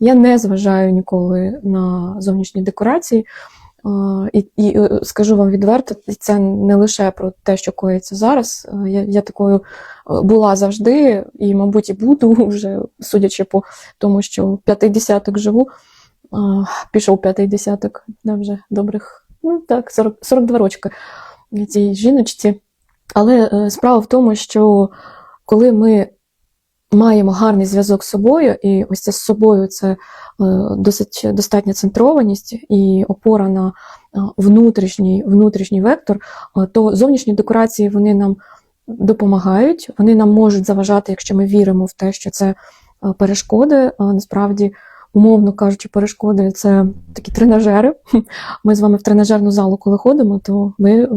Я не зважаю ніколи на зовнішні декорації. І, і е, скажу вам відверто, це не лише про те, що коїться зараз. Е, Я, я такою е, була завжди, і, мабуть, і буду вже, судячи по тому, що п'ятий десяток живу, пішов п'ятий десяток, да, вже добрих, ну так, 40, 42 рочки цій жіночці. Але справа в тому, що коли ми маємо гарний зв'язок з собою, і ось це з собою це е, досить достатня центрованість і опора на е, внутрішній, внутрішній вектор, е, то зовнішні декорації вони нам допомагають, вони нам можуть заважати, якщо ми віримо в те, що це перешкоди. Насправді, умовно кажучи, перешкоди це такі тренажери. Ми з вами в тренажерну залу, коли ходимо, то ми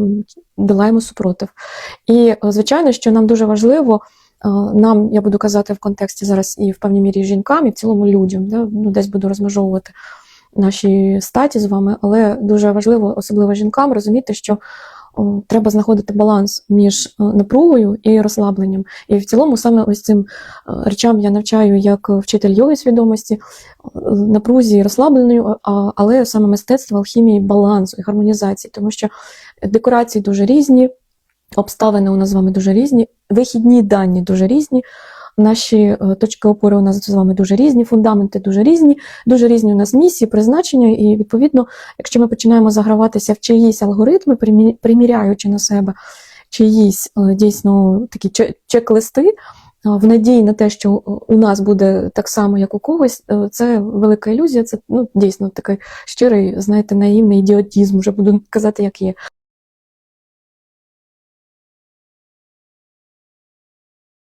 долаємо супротив. І, звичайно, що нам дуже важливо. Е, Нам, я буду казати в контексті зараз і в певній мірі жінкам, і в цілому людям, да? ну, десь буду розмежовувати наші статі з вами, але дуже важливо, особливо жінкам, розуміти, що о, треба знаходити баланс між е, напругою і розслабленням. І в цілому саме ось цим е, речам я навчаю як вчитель йоги свідомості, напрузі розслабленою, але саме мистецтво алхімії балансу і гармонізації, тому що декорації дуже різні, обставини у нас з вами дуже різні, вихідні дані дуже різні. Наші е, точки опори у нас з вами дуже різні, фундаменти дуже різні, дуже різні у нас місії, призначення, і відповідно, якщо ми починаємо заграватися в чиїсь алгоритми, приміряючи на себе чиїсь е, дійсно такі чек-листи, е, в надії на те, що у нас буде так само, як у когось, це велика ілюзія, це ну, дійсно такий щирий, знаєте, наївний ідіотізм, вже буду казати, як є.